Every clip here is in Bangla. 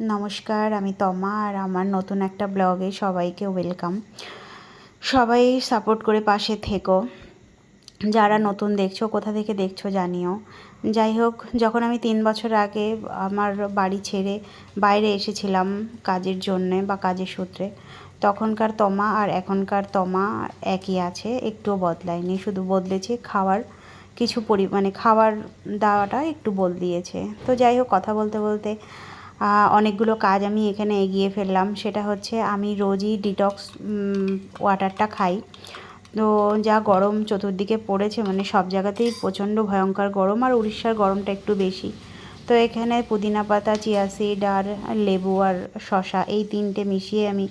নমস্কার, আমি তমা আর আমার নতুন একটা ব্লগে সবাইকে ওয়েলকাম। সবাই সাপোর্ট করে পাশে থেকো। যারা নতুন দেখছ, কোথা থেকে দেখছ জানিও। যাই হোক, যখন আমি তিন বছর আগে আমার বাড়ি ছেড়ে বাইরে এসেছিলাম কাজের জন্যে বা কাজের সূত্রে, তখনকার তমা আর এখনকার তমা একই আছে, একটুও বদলায়নি। শুধু বদলেছে খাওয়ার কিছু পরি মানে খাবার দাওয়াটা একটু বদলিয়েছে। তো যাই হোক, কথা বলতে বলতে অনেকগুলো কাজ আমি এখানে এগিয়ে ফেললাম। সেটা হচ্ছে আমি রোজই ডিটক্স ওয়াটারটা খাই। তো যা গরম চতুর্দিকে পড়েছে মানে সব জায়গাতেই প্রচণ্ড ভয়ঙ্কর গরম, আর উড়িষ্যার গরমটা একটু বেশি। তো এখানে পুদিনা পাতা, চিয়া সিড আর লেবু আর শশা এই তিনটে মিশিয়ে আমি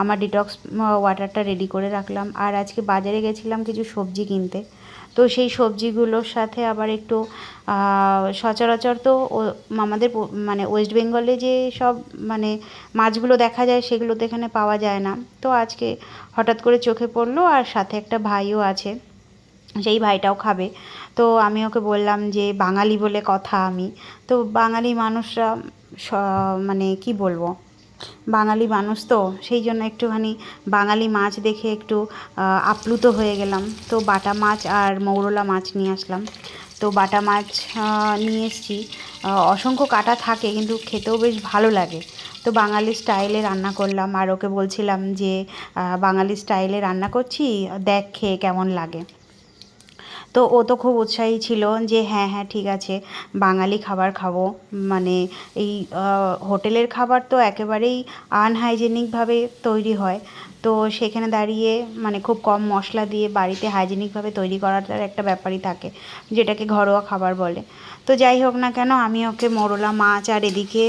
আমার ডিটক্স ওয়াটারটা রেডি করে রাখলাম। আর আজকে বাজারে গেছিলাম কিছু সবজি কিনতে। তো সেই সবজিগুলোর সাথে আবার একটু সচরাচর তো আমাদের মানে ওয়েস্ট বেঙ্গলে যে সব মানে মাছগুলো দেখা যায় সেগুলো তো এখানে পাওয়া যায় না। তো আজকে হঠাৎ করে চোখে পড়ল আর সাথে একটা ভাইও আছে, সেই ভাইটাও খাবে। তো আমি ওকে বললাম যে বাঙালি বলে কথা আমি। তো বাঙালি মানুষরা স মানে কি বলব? বাঙালি মানুষ তো, সেই জন্য একটুখানি বাঙালি মাছ দেখে একটু আপ্লুত হয়ে গেলাম। তো বাটা মাছ আর মৌরলা মাছ নিয়ে আসলাম। তো বাটা মাছ নিয়ে এসেছি। অসংখ্য কাটা থাকে কিন্তু খেতেও বেশ ভালো লাগে। তো বাঙালি স্টাইলে রান্না করলাম আর ওকে বলছিলাম যে বাঙালি স্টাইলে রান্না করছি, দেখ খেয়ে কেমন লাগে। তো ও তো খুব উৎসাহী ছিল যে হ্যাঁ হ্যাঁ ঠিক আছে, বাঙালি খাবার খাব। মানে এই হোটেলের খাবার তো একেবারেই আনহাইজেনিকভাবে তৈরি হয়। তো সেখানে দাঁড়িয়ে মানে খুব কম মশলা দিয়ে বাড়িতে হাইজেনিকভাবে তৈরি করাটার একটা ব্যাপারই থাকে, যেটাকে ঘরোয়া খাবার বলে। তো যাই হোক না কেন, আমি ওকে মরলা, মাছ আর এদিকে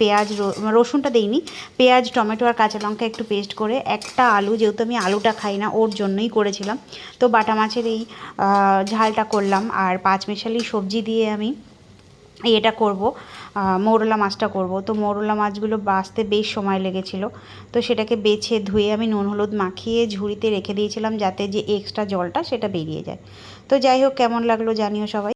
পেঁয়াজ রসুনটা দিইনি। পেঁয়াজ, টমেটো আর কাঁচা লঙ্কা একটু পেস্ট করে একটা আলু, যেহেতু আমি আলুটা খাই না, ওর জন্যই করেছিলাম। তো বাটা মাছের এই ঝালটা করলাম। আর পাঁচমেশালি সবজি দিয়ে আমি এটা করব মৌরলা মাছটা করব। তো মৌরলা মাছগুলো বাছতে বেশ সময় লেগেছিল। তো সেটাকে বেছে ধুয়ে আমি নুন, হলুদ মাখিয়ে ঝুড়িতে রেখে দিয়েছিলাম যাতে যে এক্সট্রা জলটা সেটা বেরিয়ে যায়। তো যাই হোক, কেমন লাগল জানিও সবাই।